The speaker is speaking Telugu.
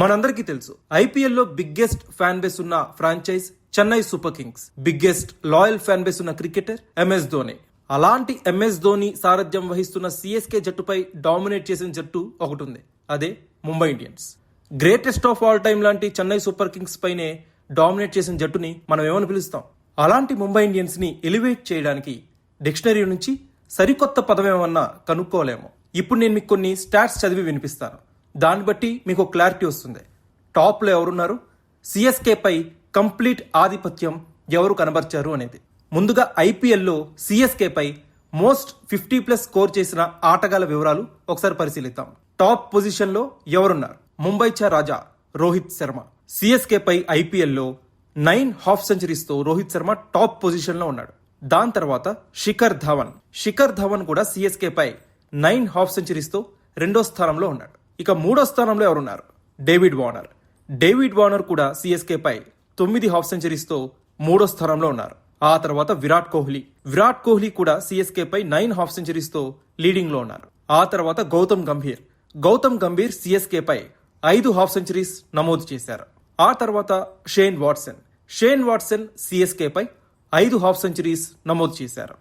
మనందరికీ తెలుసు ఐపీఎల్లో బిగ్గెస్ట్ ఫ్యాన్ బేస్ ఉన్న franchise Chennai super kings biggest loyal fan base ఉన్న క్రికెటర్ ఎంఎస్ ధోని. అలాంటి ఎంఎస్ ధోని సారథ్యం వహిస్తున్న సిఎస్కే జట్టుపై డామినేట్ చేసిన జట్టు ఒకటి ఉంది అదే Mumbai Indians. Greatest of all time లాంటి చెన్నై సూపర్ కింగ్స్ పైనే డామినేట్ చేసిన జట్టుని మనం ఏమని పిలుస్తాం? అలాంటి ముంబై ఇండియన్స్ని ఎలివేట్ చేయడానికి డిక్షనరీ నుంచి సరికొత్త పదం ఏమన్నా కనుక్కోలేము. ఇప్పుడు నేను మీకు కొన్ని స్టాట్స్ చదివి వినిపిస్తాను. దాన్ని బట్టి మీకు క్లారిటీ వస్తుంది. టాప్లో ఎవరున్నారు? సిఎస్కేపై కంప్లీట్ ఆధిపత్యం ఎవరు కనబర్చారు అనేది. ముందుగా ఐపీఎల్లో సిఎస్కేపై మోస్ట్ ఫిఫ్టీ ప్లస్ స్కోర్ చేసిన ఆటగాళ్ళ వివరాలు ఒకసారి పరిశీలిద్దాం. టాప్ పొజిషన్లో ఎవరున్నారు? ముంబై చా రాజా రోహిత్ శర్మ సిఎస్కేపై ఐపీఎల్లో నైన్ హాఫ్ సెంచరీస్తో రోహిత్ శర్మ టాప్ పొజిషన్లో ఉన్నాడు. దాని తర్వాత శిఖర్ ధవన్ శిఖర్ ధవన్ కూడా సిఎస్కేపై నైన్ హాఫ్ సెంచరీస్తో రెండో స్థానంలో ఉన్నాడు. ఇక మూడో స్థానంలో ఎవరున్నారు? David Warner. డేవిడ్ వార్నర్ కూడా సిఎస్కే పై తొమ్మిది హాఫ్ సెంచరీస్తో మూడో స్థానంలో ఉన్నారు. ఆ తర్వాత విరాట్ కోహ్లీ. విరాట్ కోహ్లీ కూడా సిఎస్కే పై నైన్ హాఫ్ సెంచరీస్తో లీడింగ్లో ఉన్నారు. ఆ తర్వాత గౌతమ్ గంభీర్. గౌతమ్ గంభీర్ సిఎస్కే పై ఐదు హాఫ్ సెంచరీస్ నమోదు చేశారు. ఆ తర్వాత Shane Watson. Shane Watson CSK పై ఐదు హాఫ్ సెంచరీస్ నమోదు చేశారు.